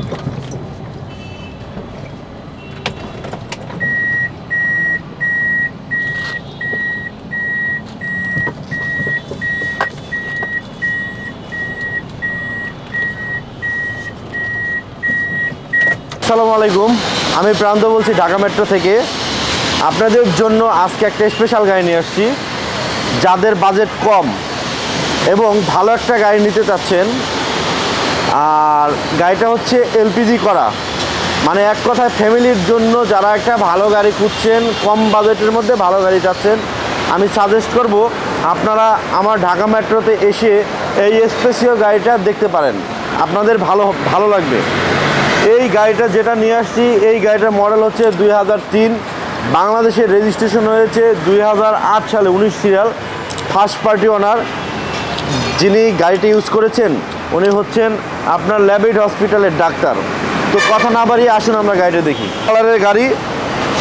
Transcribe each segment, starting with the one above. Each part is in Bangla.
আসসালামু আলাইকুম। আমি প্রান্ত বলছি ঢাকা মেট্রো থেকে। আপনাদের জন্য আজকে একটা স্পেশাল গাড়ি নিয়ে আসছি। যাদের বাজেট কম এবং ভালো একটা গাড়ি নিতে চাচ্ছেন আর গাড়িটা হচ্ছে এলপিজি করা। মানে এক কথায় ফ্যামিলির জন্য যারা একটা ভালো গাড়ি খুঁজছেন, কম বাজেটের মধ্যে ভালো গাড়ি চাচ্ছেন, আমি সাজেস্ট করব আপনারা আমার ঢাকা মেট্রোতে এসে এই স্পেশীয় গাড়িটা দেখতে পারেন। আপনাদের ভালো ভালো লাগবে। এই গাড়িটা যেটা নিয়ে আসছি, এই গাড়িটার মডেল হচ্ছে দুই বাংলাদেশের রেজিস্ট্রেশন হয়েছে দুই হাজার আট সালে, উনিশ সিরিয়াল ফার্স্ট পার্টি ওনার যিনি গাড়িটি ইউজ করেছেন উনি হচ্ছেন আপনার ল্যাবেট হসপিটালের ডাক্তার। তো কথা না বাড়িয়ে আসুন আমরা গাড়িটা দেখি। কালারের গাড়ি,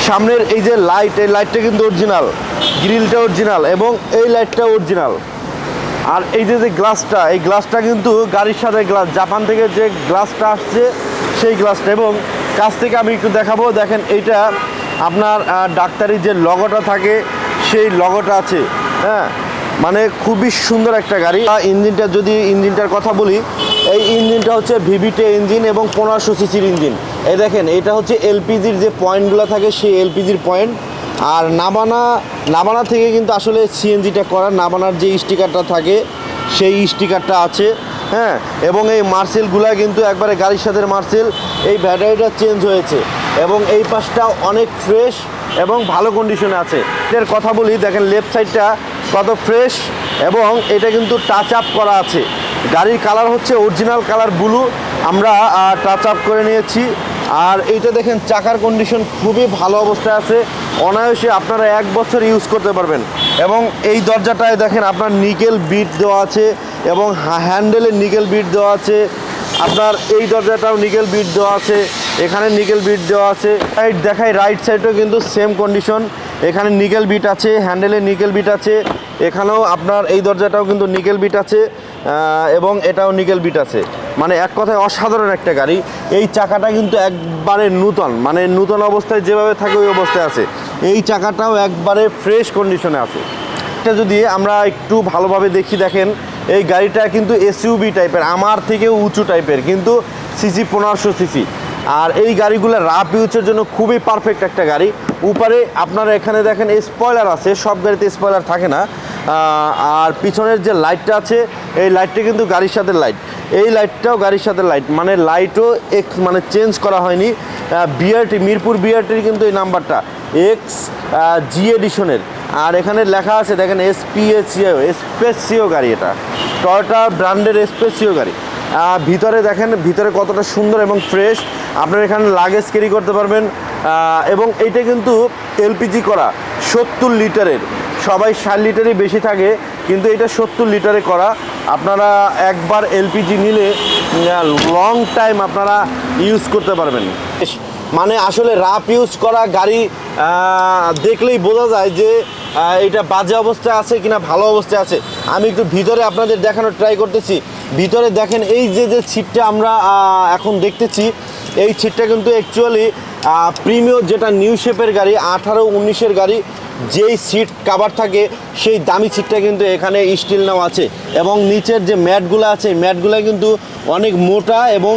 সামনের এই যে লাইট, এই লাইটটা কিন্তু অরিজিনাল। গ্রিলটা অরিজিনাল এবং এই লাইটটা অরিজিনাল। আর এই যে যে গ্লাসটা, এই গ্লাসটা কিন্তু গাড়ির সাথে গ্লাস, জাপান থেকে যে গ্লাসটা আসছে, সেই গ্লাসটা। এবং কাছ থেকে আমি একটু দেখাবো, দেখেন এইটা আপনার ডাক্তারি যে লগোটা থাকে, সেই লগোটা আছে হ্যাঁ? মানে খুবই সুন্দর একটা গাড়ি। ইঞ্জিনটা যদি ইঞ্জিনটার কথা বলি, এই ইঞ্জিনটা হচ্ছে ভিভিটে ইঞ্জিন এবং পনেরোশো সিসির ইঞ্জিন। এই দেখেন, এটা হচ্ছে এলপিজির যে পয়েন্টগুলো থাকে, সেই এলপিজির পয়েন্ট। আর নাবানা নাবানা থেকে কিন্তু আসলে সিএনজিটা করা, নাবানার যে স্টিকারটা থাকে, সেই স্টিকারটা আছে হ্যাঁ? এবং এই মার্সেলগুলা কিন্তু একবারে গাড়ির সাথে মার্সেল, এই ব্যাটারিটা চেঞ্জ হয়েছে। এবং এই পাশটা অনেক ফ্রেশ এবং ভালো কন্ডিশনে আছে। এর কথা বলি, দেখেন লেফট সাইডটা কত ফ্রেশ এবং এটা কিন্তু টাচ আপ করা আছে। গাড়ির কালার হচ্ছে অরিজিনাল কালার ব্লু আমরা টাচ আপ করে নিয়েছি। আর এইটা দেখেন, চাকার কন্ডিশন খুবই ভালো অবস্থায় আছে। অনায়াসে আপনারা এক বছর ইউজ করতে পারবেন। এবং এই দরজাটায় দেখেন, আপনার নিকেল বিট দেওয়া আছে এবং হ্যান্ডেলে নিকেল বিট দেওয়া আছে। আপনার এই দরজাটাও নিকেল বিট দেওয়া আছে। এখানে নিকেল বিট দেওয়া আছে। রাইট দেখাই রাইট সাইডেও কিন্তু সেম কন্ডিশন এখানে নিকেল বিট আছে হ্যান্ডেলে নিকেল বিট আছে। এখানেও আপনার এই দরজাটাও কিন্তু নিকেল বিট আছে এবং এটাও নিকেল বিট আছে। মানে এক কথায় অসাধারণ একটা গাড়ি। এই চাকাটা কিন্তু একবারে নূতন মানে নূতন অবস্থায় যেভাবে থাকে ওই অবস্থায় আছে। এই চাকাটাও একবারে ফ্রেশ কন্ডিশনে আছে। এটা যদি আমরা একটু ভালোভাবে দেখি, দেখেন, এই গাড়িটা কিন্তু এসইউবি টাইপের আমার থেকেও উঁচু টাইপের কিন্তু সিসি পনেরোশো সিসি আর এই গাড়িগুলো রাফ ইউজের জন্য খুবই পারফেক্ট একটা গাড়ি। উপরে আপনারা এখানে দেখেন স্পয়লার আছে, সব গাড়িতে স্পয়লার থাকে না। আর পিছনের যে লাইটটা আছে, এই লাইটটা কিন্তু গাড়ির সাথে লাইট। এই লাইটটাও গাড়ির সাথে লাইট। মানে লাইটও এক মানে চেঞ্জ করা হয়নি। বিআরটি মিরপুর বিআরটির কিন্তু এই নাম্বারটা। এক্স জি এডিশনের আর এখানে লেখা আছে, দেখেন এসপিএসিও স্পেসিও গাড়ি এটা। টয়টা ব্র্যান্ডের স্পেসিও গাড়ি। ভিতরে দেখেন, ভিতরে কতটা সুন্দর এবং ফ্রেশ আপনার এখানে লাগেজ ক্যারি করতে পারবেন। এবং এইটা কিন্তু এলপিজি করা, সত্তর লিটারের। সবাই ষাট লিটারই বেশি থাকে, কিন্তু এটা সত্তর লিটারে করা। আপনারা একবার এলপিজি নিলে লং টাইম আপনারা ইউজ করতে পারবেন। মানে আসলে রাপ ইউজ করা গাড়ি দেখলেই বোঝা যায় যে এটা বাজে অবস্থায় আছে কিনা ভালো অবস্থায় আছে। আমি একটু ভিতরে আপনাদের দেখানোর ট্রাই করতেছি। ভিতরে দেখেন এই যে যে ছিটটা আমরা এখন দেখতেছি, এই ছিটটা কিন্তু অ্যাকচুয়ালি প্রিমিয়র যেটা নিউ শেপের গাড়ি, আঠারো, উনিশের গাড়ি যেই সিট কাভার থাকে, সেই দামি সিটটা কিন্তু এখানে স্টিল নাও আছে। এবং নিচের যে ম্যাটগুলো আছে ম্যাটগুলো কিন্তু অনেক মোটা এবং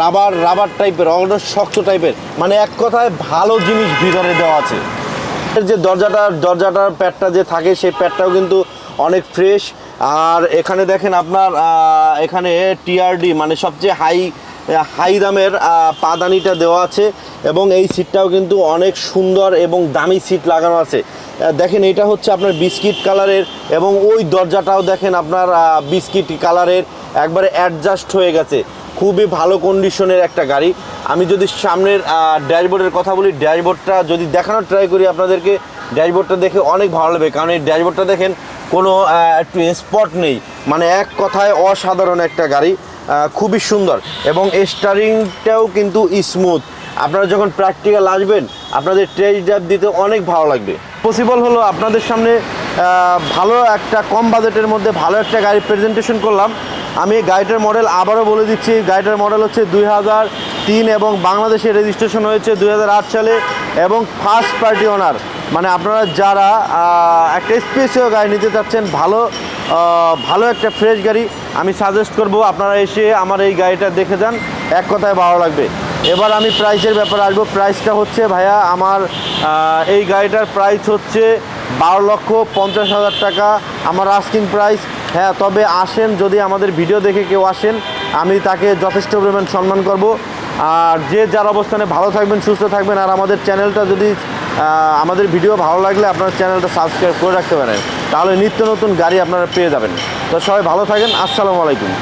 রাবার রাবার টাইপের অনেক শক্ত টাইপের মানে এক কথায় ভালো জিনিস ভিতরে দেওয়া আছে। যে দরজাটা, দরজাটার প্যাডটা যে থাকে, সেই প্যাডটাও কিন্তু অনেক ফ্রেশ আর এখানে দেখেন আপনার এখানে টিআরডি মানে সবচেয়ে হাই হাই দামের পাদানিটা দেওয়া আছে এবং এই সিটটাও কিন্তু অনেক সুন্দর এবং দামি সিট লাগানো আছে। দেখেন, এটা হচ্ছে আপনার বিস্কিট কালারের এবং ওই দরজাটাও দেখেন আপনার বিস্কিট কালারের একবারে অ্যাডজাস্ট হয়ে গেছে। খুবই ভালো কন্ডিশনের একটা গাড়ি। আমি যদি সামনের ড্যাশবোর্ডের কথা বলি ড্যাশবোর্ডটা যদি দেখানোর ট্রাই করি আপনাদেরকে ড্যাশবোর্ডটা দেখে অনেক ভালো লাগবে। কারণ এই ড্যাশবোর্ডটা দেখেন, কোনো একটু স্পট নেই। মানে এক কথায় অসাধারণ একটা গাড়ি। খুবই সুন্দর এবং স্টারিংটাও কিন্তু স্মুথ আপনারা যখন প্র্যাকটিক্যাল আসবেন, আপনাদের টেস্ট ড্রাইভ দিতে অনেক ভালো লাগবে। পসিবল হলো আপনাদের সামনে ভালো একটা কম বাজেটের মধ্যে ভালো একটা গাড়ি প্রেজেন্টেশন করলাম। আমি গাড়িটার মডেল আবারও বলে দিচ্ছি গাড়িটার মডেল হচ্ছে দুই হাজার তিন এবং বাংলাদেশে রেজিস্ট্রেশন হয়েছে দু হাজার আট সালে এবং ফার্স্ট পার্টি ওনার মানে আপনারা যারা একটা স্পেসিও গাড়ি নিতে চাচ্ছেন, ভালো ভালো একটা ফ্রেশ গাড়ি আমি সাজেস্ট করব আপনারা এসে আমার এই গাড়িটা দেখে যান, এক কথায় ভালো লাগবে। এবার আমি প্রাইসের ব্যাপারে আসব। প্রাইসটা হচ্ছে ভাইয়া আমার এই গাড়িটার প্রাইস হচ্ছে বারো লক্ষ পঞ্চাশ হাজার টাকা। আমার আস্কিং প্রাইস হ্যাঁ তবে আসেন, যদি আমাদের ভিডিও দেখে কেউ আসেন, আমি তাকে যথেষ্ট পরিমাণ সম্মান করব। আর যে যার অবস্থানে ভালো থাকবেন, সুস্থ থাকবেন, আর আমাদের চ্যানেলটা যদি আমাদের ভিডিও ভালো লাগলে আপনার চ্যানেলটা সাবস্ক্রাইব করে রাখতে পারেন। তাহলে নিত্য নতুন গাড়ি আপনারা পেয়ে যাবেন। তো সবাই ভালো থাকেন আসসালামু আলাইকুম।